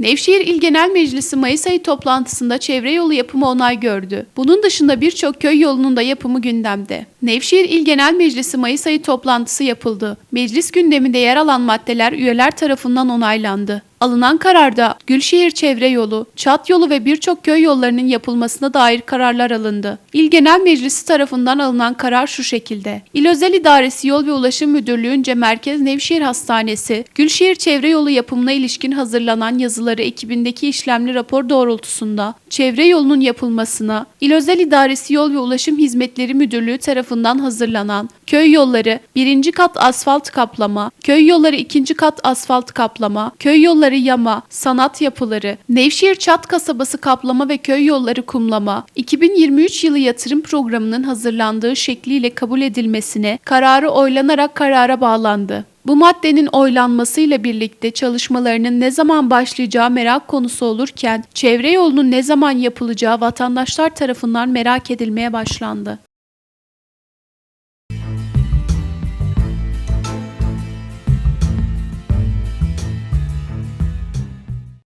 Nevşehir İl Genel Meclisi Mayıs ayı toplantısında çevre yolu yapımı onay gördü. Bunun dışında birçok köy yolunun da yapımı gündemde. Nevşehir İl Genel Meclisi Mayıs ayı toplantısı yapıldı. Meclis gündeminde yer alan maddeler üyeler tarafından onaylandı. Alınan kararda Gülşehir Çevre Yolu, Çat Yolu ve birçok köy yollarının yapılmasına dair kararlar alındı. İl Genel Meclisi tarafından alınan karar şu şekilde. İl Özel İdaresi Yol ve Ulaşım Müdürlüğü'nce Merkez Nevşehir Hastanesi, Gülşehir Çevre Yolu yapımına ilişkin hazırlanan yazıları ekibindeki işlemli rapor doğrultusunda çevre yolunun yapılmasına, İl Özel İdaresi Yol ve Ulaşım Hizmetleri Müdürlüğü tarafından hazırlanan köy yolları 1. kat asfalt kaplama, köy yolları 2. kat asfalt kaplama, köy yolları yama, sanat yapıları, Nevşehir Çat kasabası kaplama ve köy yolları kumlama, 2023 yılı yatırım programının hazırlandığı şekliyle kabul edilmesine kararı oylanarak karara bağlandı. Bu maddenin oylanmasıyla birlikte çalışmalarının ne zaman başlayacağı merak konusu olurken çevre yolunun ne zaman yapılacağı vatandaşlar tarafından merak edilmeye başlandı.